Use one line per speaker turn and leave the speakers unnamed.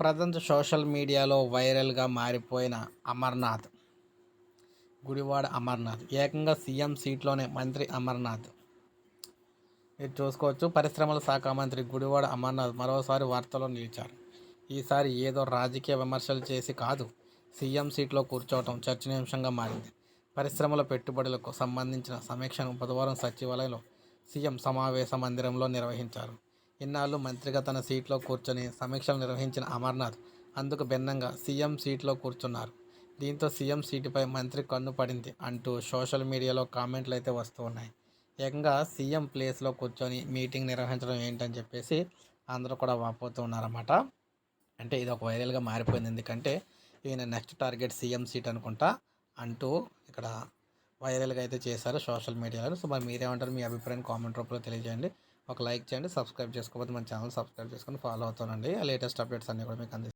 Present social మీడియాలో వైరల్గా మారిపోయిన అమర్నాథ్. గుడివాడ అమర్నాథ్. ఏకంగా సీఎం సీట్లోనే మంత్రి అమర్నాథ్. మీరు చూసుకోవచ్చు పరిశ్రమల శాఖ మంత్రి గుడివాడ అమర్నాథ్ మరోసారి వార్తల్లో నిలిచారు. ఈసారి ఏదో రాజకీయ విమర్శలు చేసి కాదు సీఎం సీట్లో కూర్చోవటం చర్చనీయాంశంగా మారింది. పరిశ్రమల పెట్టుబడులకు సంబంధించిన సమీక్షను బుధవారం సచివాలయంలో సీఎం సమావేశ మందిరంలో నిర్వహించారు. ఇన్నాళ్ళు మంత్రిగా తన సీట్లో కూర్చొని సమీక్షలు నిర్వహించిన అమర్నాథ్ అందుకు భిన్నంగా సీఎం సీట్లో కూర్చున్నారు. దీంతో సీఎం సీటుపై మంత్రి కన్ను పడింది అంటూ సోషల్ మీడియాలో కామెంట్లు అయితే వస్తూ ఉన్నాయి. ఏకంగా సీఎం ప్లేస్లో కూర్చొని మీటింగ్ నిర్వహించడం ఏంటని చెప్పేసి అందరూ కూడా వాపోతూ ఉన్నారన్నమాట. అంటే ఇది ఒక వైరల్గా మారిపోయింది. ఎందుకంటే ఈయన నెక్స్ట్ టార్గెట్ సీఎం సీట్ అనుకుంటా అంటూ ఇక్కడ వైరల్గా అయితే చేశారు సోషల్ మీడియాలో. సో మరి మీరేమంటారు? మీ అభిప్రాయం కామెంట్ రూపంలో తెలియజేయండి. ఒక లైక్ చేయండి సబ్స్క్రైబ్ చేసుకోకపోతే మన ఛానల్ సబ్స్క్రైబ్ చేసుకొని ఫాలో అవుతానండి. లేటెస్ట్ అప్డేట్స్ అన్నీ కూడా మీకు అందిస్తాను.